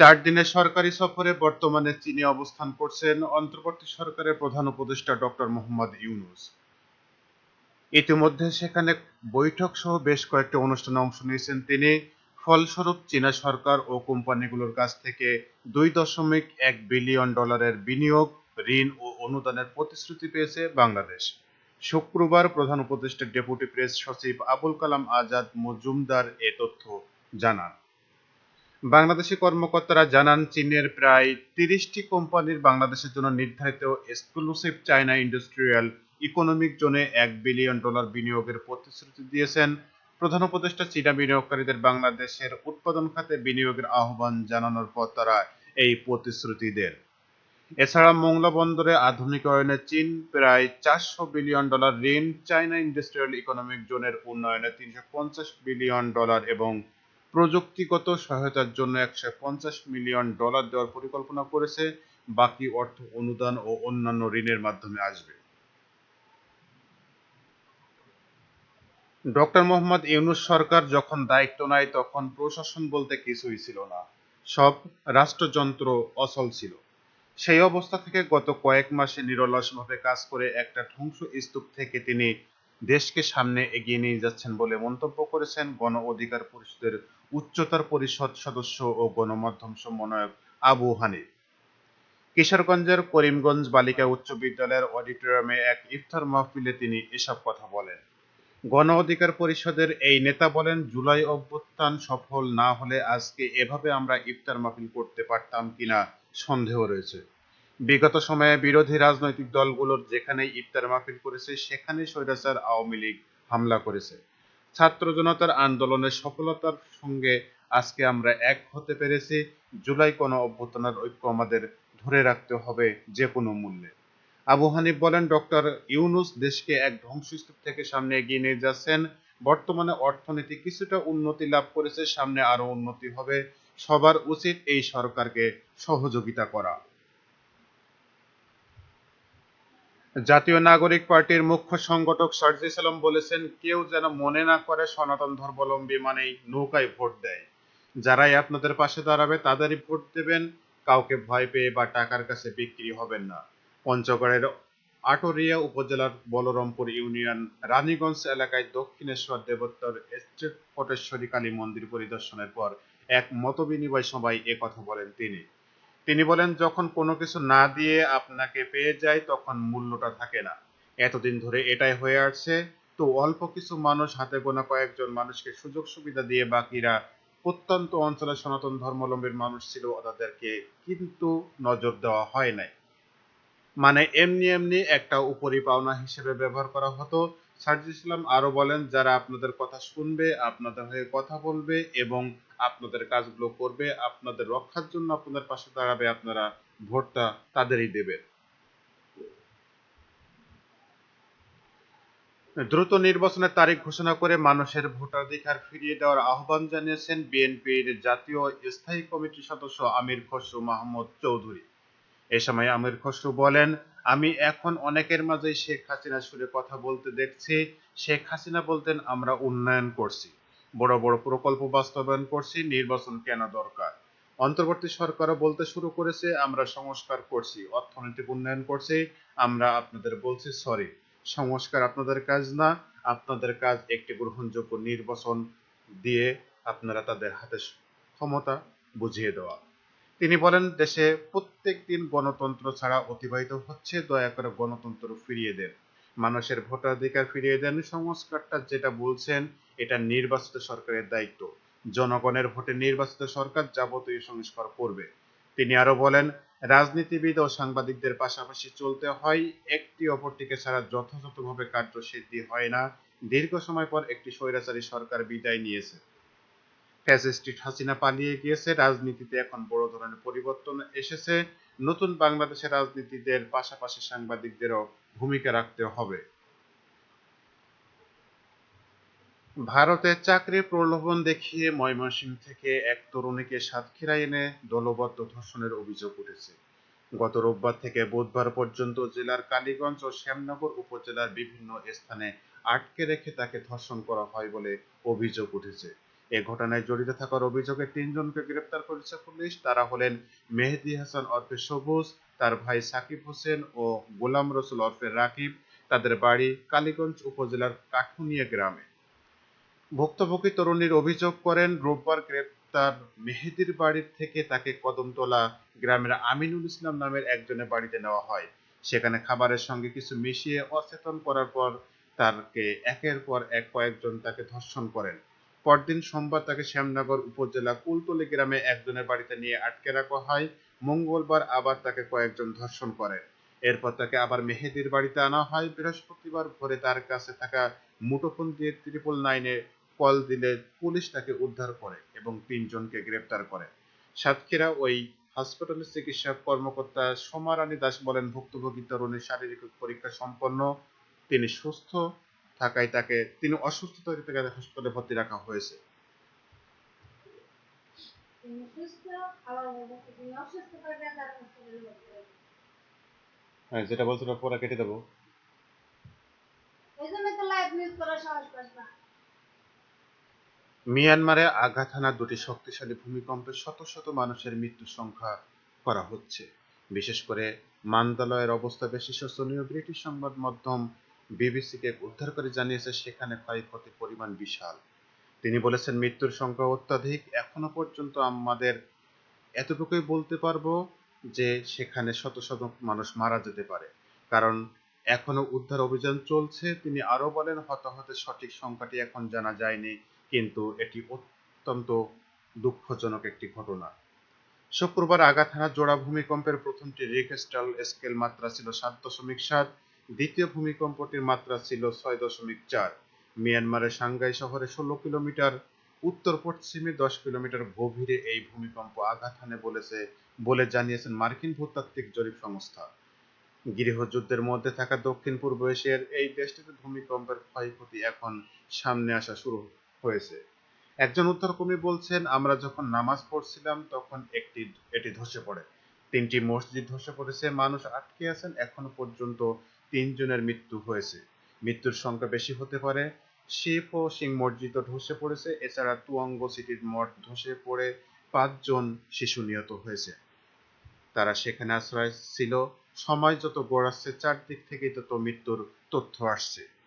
চার দিনের সরকারি সফরে বর্তমানে চীনে অবস্থান করছেন অন্তর্বর্তী সরকারের প্রধান উপদেষ্টা ডক্টর মোহাম্মদ ইউনুস। ইতিমধ্যে সেখানে বৈঠক সহ বেশ কয়েকটি অনুষ্ঠানে অংশ নিয়েছেন তিনি। ফলস্বরূপ চীনা সরকার ও কোম্পানিগুলোর কাছ থেকে দুই দশমিক এক বিলিয়ন ডলারের বিনিয়োগ, ঋণ ও অনুদানের প্রতিশ্রুতি পেয়েছে বাংলাদেশ। শুক্রবার প্রধান উপদেষ্টা ডেপুটি প্রেস সচিব আবুল কালাম আজাদ মজুমদার এ তথ্য জানান। বাংলাদেশি কর্মকর্তারা জানান, চীনের প্রায় তিরিশটি কোম্পানির বাংলাদেশের জন্য নির্ধারিত এক্সক্লুসিভ চায়না ইন্ডাস্ট্রিয়াল ইকোনমিক জোনে এক বিলিয়ন ডলার বিনিয়োগের প্রতিশ্রুতি দিয়েছেন। প্রধান উপদেষ্টা চীনা বিনিয়োগকারীদের বাংলাদেশের উৎপাদন খাতে বিনিয়োগের আহ্বান জানানোর পর তারা এই প্রতিশ্রুতি দেন। এছাড়া মোংলা বন্দরে আধুনিকায়নে চীন প্রায় চারশো বিলিয়ন ডলার ঋণ চায়না ইন্ডাস্ট্রিয়াল ইকোনমিক জোনের উন্নয়নে তিনশো পঞ্চাশ বিলিয়ন ডলার এবং প্রযুক্তিগত সহায়তার জন্য একশো পঞ্চাশ মিলিয়ন ডলার দেওয়ার পরিকল্পনা করেছে। বাকি অর্থ অনুদান ও অন্যান্য ঋণের মাধ্যমে আসবে। ডক্টর মোহাম্মদ ইউনুস সরকার যখন দায়িত্ব নেয়, তখন প্রশাসন বলতে কিছুই ছিল না। সব রাষ্ট্রযন্ত্র অচল ছিল। সেই অবস্থা থেকে গত কয়েক মাসে নিরলসভাবে কাজ করে একটা ধ্বংস স্তূপ থেকে তিনি দেশকে সামনে এগিয়ে নিয়ে যাচ্ছেন বলে মন্তব্য করেছেন গণ অধিকার পরিষদের উচ্চতর পরিষদ সদস্য ও গণমাধ্যম সমন্বয়ক আবু হানিফ। কিশোরগঞ্জের করিমগঞ্জ বালিকা উচ্চ বিদ্যালয়ের অডিটোরিয়ামে এক ইফতার মাহফিলে তিনি এসব কথা বলেন। গণ অধিকার পরিষদের এই নেতা বলেন, জুলাই অভ্যুত্থান সফল না হলে আজকে এভাবে আমরা ইফতার মাহফিল করতে পারতাম কিনা সন্দেহ রয়েছে। বিগত সময়ে বিরোধী রাজনৈতিক দলগুলোর যেখানে ইফতার মাহফিল করেছে, সেখানে স্বৈরাচার আওয়ামী লীগ হামলা করেছে। ছাত্র জনতার আন্দোলনের সফলতার সঙ্গে আজকে আমরা এক হতে পেরেছি। জুলাই কোন অভ্যুত্থানের ঐক্য আমাদের ধরে রাখতে হবে যে কোনো মূল্যে। আবু হানিফ বলেন, ডক্টর ইউনুস দেশকে এক ধ্বংসস্তূপ থেকে সামনে এগিয়ে নিয়ে যাচ্ছেন। বর্তমানে অর্থনীতি কিছুটা উন্নতি লাভ করেছে, সামনে আরও উন্নতি হবে। সবার উচিত এই সরকারকে সহযোগিতা করা। জাতীয় নাগরিক পার্টির মুখ্য সংগঠক সার্জিস আলম বলেছেন, কেউ যেন মনে না করে সনাতন ধর্মাবলম্বী মানেই নৌকায় ভোট দেয়। যারাই আপনাদের পাশে দাঁড়াবে তাদেরই ভোট দেবেন, কাউকে ভয় পেয়ে বা টাকার কাছে বিক্রি হবেন না। পঞ্চগড়ের আটরিয়া উপজেলার বলরামপুর ইউনিয়ন, রানীগঞ্জ এলাকায় দক্ষিণেশ্বর দেবোত্তর স্টেট ফটেশ্বরী কালী মন্দির পরিদর্শনের পর এক মতবিনিময় সভায় কথা বলেন তিনি। তিনি বলেন, যখন কোনো কিছু না দিয়ে আপনাকে পেয়ে যায় তখন মূল্যটা থাকে না। এতদিন ধরে এটাই হয়ে আসছে। তো অল্প কিছু মানুষ হাতে গোনা কয়েকজন মানুষকে সুযোগ সুবিধা দিয়ে বাকিরা প্রত্যন্ত অঞ্চলে সনাতন ধর্মাবলম্বীর মানুষ ছিল, তাদেরকে কিন্তু নজর দেওয়া হয় নাই। মানে এমনি এমনি একটা উপরি পাওনা হিসেবে ব্যবহার করা হতো। সার্জি ইসলাম আরও বলেন, যারা আপনাদের কথা শুনবে, আপনাদের হয়ে কথা বলবে এবং আপনাদের কাজগুলো করবে, আপনাদের রক্ষার জন্য আপনাদের পাশে দাঁড়াবে, আপনারা ভোটটা তাদেরই দেবেন দ্রুত নির্বাচনের তারিখ ঘোষণা করে মানুষের ভোটাধিকার ফিরিয়ে দেওয়ার আহ্বান জানিয়েছেন বিএনপির জাতীয় স্থায়ী কমিটির সদস্য আমির খসরু মাহমুদ চৌধুরী। এ সময় আমির খসরু বলেন, আমি এখন অনেকের মাঝে শেখ হাসিনা সুরে কথা বলতে দেখছি। শেখ হাসিনা বলতেন, আমরা উন্নয়ন করছি। বড় বড় প্রকল্প বাস্তবায়ন করছি। নির্বাচন কেন দরকার? অন্তর্বর্তী সরকারও বলতে শুরু করেছে, আমরা সংস্কার করছি, অর্থনৈতিক উন্নয়ন করছি। আমরা আপনাদের বলছি, সরি, সংস্কার আপনাদের কাজ না। আপনাদের কাজ একটি গ্রহণযোগ্য নির্বাচন দিয়ে আপনারা তাদের হাতে ক্ষমতা বুঝিয়ে দেওয়া। তিনি বলেন, দেশে প্রত্যেক দিন গণতন্ত্র ছাড়া অতিবাহিত হচ্ছে, দয়া করে গণতন্ত্র ফিরিয়ে দেন। মানুষের ভোটাধিকার ফিরিয়ে দেন। সংস্কারটা যেটা বলছেন, এটা নির্বাচিত সরকারের দায়িত্ব। জনগণের ভোটে নির্বাচিত সরকার যাবতীয় সংস্কার করবে। তিনি আরও বলেন, রাজনীতিবিদ ও সাংবাদিকদের পাশাপাশি চলতে হয়, একটি অপরটিকে ছাড়া যথাযথভাবে কার্যসিদ্ধি হয় না। দীর্ঘ সময় পর একটি স্বৈরাচারী সরকার বিদায় নিয়েছে। ফ্যাসিস্ট হাসিনা পালিয়ে গিয়েছে। রাজনীতিতে এখন বড় ধরনের পরিবর্তন এসেছে। নতুন বাংলাদেশের রাজনীতিদের পাশাপাশি সাংবাদিকদেরও ভূমিকা রাখতে হবে। ভারতে চাকরির প্রলোভন দেখিয়ে ময়মনসিংহ থেকে এক তরুণীকে সাতক্ষীরায় এনে দলবদ্ধ ধর্ষণের অভিযোগ উঠেছে। গত রোববার থেকে বুধবার পর্যন্ত জেলার কালীগঞ্জ ও শ্যামনগর উপজেলার বিভিন্ন স্থানে আটকে রেখে তাকে ধর্ষণ করা হয় বলে অভিযোগ উঠেছে। এ ঘটনায় জড়িত থাকার অভিযোগে তিনজনকে গ্রেপ্তার করেছে পুলিশ। তারা হলেন মেহেদি হাসান ওরফে সবুজ, তার ভাই সাকিব হোসেন ও গোলাম রসুল ওরফে রাকিব। তাদের বাড়ি কালীগঞ্জ উপজেলার কাঠুনিয়া গ্রামে। ভুক্তভোগী তরুণীর অভিযোগ করেন, রোববার গ্রেপ্তার মেহেদির বাড়ির থেকে তাকে কদমতলা গ্রামের আমিনুল ইসলাম নামের একজনের বাড়িতে নেওয়া হয়। সেখানে খাবারের সঙ্গে কিছু মিশিয়ে অচেতন করার পর তাকে একের পর এক কয়েকজন তাকে ধর্ষণ করেন। পরদিন সোমবার তাকে শ্যামনগর উপজেলা কুলতলি গ্রামে একজনের বাড়িতে নিয়ে আটকে রাখা হয়। মঙ্গলবার আবার তাকে কয়েকজন ধর্ষণ করেন এরপর তাকে আবার মেহেদির বাড়িতে আনা হয়। বৃহস্পতিবার ভোরে তার কাছে থাকা মুঠোফোন দিয়ে ত্রিপল নাইনে কল দিলে পুলিশ তাকে উদ্ধার করে এবং তিনজনকে গ্রেপ্তার করে। সাতক্ষীরা ওই হাসপাতালের চিকিৎসা কর্মকর্তা সোমা রানী দাস বলেন, ভুক্তভোগী তরুণীর শারীরিক পরীক্ষা সম্পন্ন, তিনি সুস্থ থাকায় তাকে তিনি অসুস্থতা থেকে হাসপাতালে ভর্তি রাখা হয়েছে। অসুস্থ তার। হ্যাঁ যেটা বলছো ওটা পরে কেটে দেবো। মিয়ানমারে আঘাত হানা দুটি শক্তিশালী ভূমিকম্পে শত শত মানুষের মৃত্যুর সংখ্যা করা হচ্ছে। বিশেষ করে মান্দালয়ের অবস্থা বেশি শোচনীয় ব্রিটিশ সংবাদ মাধ্যম বিবিসিকে উদ্ধার করে জানিয়েছে, সেখানে ক্ষয়ক্ষতির পরিমাণ বিশাল। তিনি বলেছেন, মৃত্যুর সংখ্যা অত্যাধিক। এখনও পর্যন্ত আমাদের এতটুকুই বলতে পারব যে, সেখানে শত শত মানুষ মারা যেতে পারে। কারণ, এখনও উদ্ধার অভিযান চলছে। তিনি আরও বলেন, হতাহতের সঠিক সংখ্যাটি এখন জানা যায়নি, কিন্তু এটি অত্যন্ত দুঃখজনক একটি ঘটনা। শুক্রবার হানা জোড়া ভূমিকম্পের প্রথমটি রিখস্টাল স্কেল মাত্রা ছিল সাত দশমিক সাত। দ্বিতীয় ভূমিকম্পটির মাত্রা ছিল ছয় দশমিক চার। মিয়ানমারের সাংঘাই শহরে ষোলো কিলোমিটার, উত্তর পশ্চিমে দশ কিলোমিটার গভীরে এই ভূমিকম্প আঘাত হানে বলেছে, বলে জানিয়েছেন মার্কিন ভূতাত্ত্বিক জরিপ সংস্থা। গৃহযুদ্ধের মধ্যে থাকা দক্ষিণ পূর্ব এশিয়ার এই দেশটিতে ভূমিকম্পের ক্ষয়ক্ষতি এখন সামনে আসা শুরু হয়েছে। একজন উদ্ধারকর্মী বলছেন, আমরা যখন নামাজ পড়ছিলাম, তখন একটি, এটি ধসে পড়ে। তিনটি মসজিদ ধসে পড়েছে। মানুষ আটকে আছেন এখনও পর্যন্ত তিনজনের মৃত্যু হয়েছে। মৃত্যুর সংখ্যা বেশি হতে পারে। শিব ও সিং মসজিদ ধসে পড়েছে, এছাড়া তুয়াঙ্গ সিটির মঠ ধসে পড়ে পাঁচজন শিশু নিহত হয়েছে। তারা সেখানে আশ্রয় ছিল। সময় যত গড়াচ্ছে, চারদিক থেকেই তত মৃত্যুর তথ্য আসছে।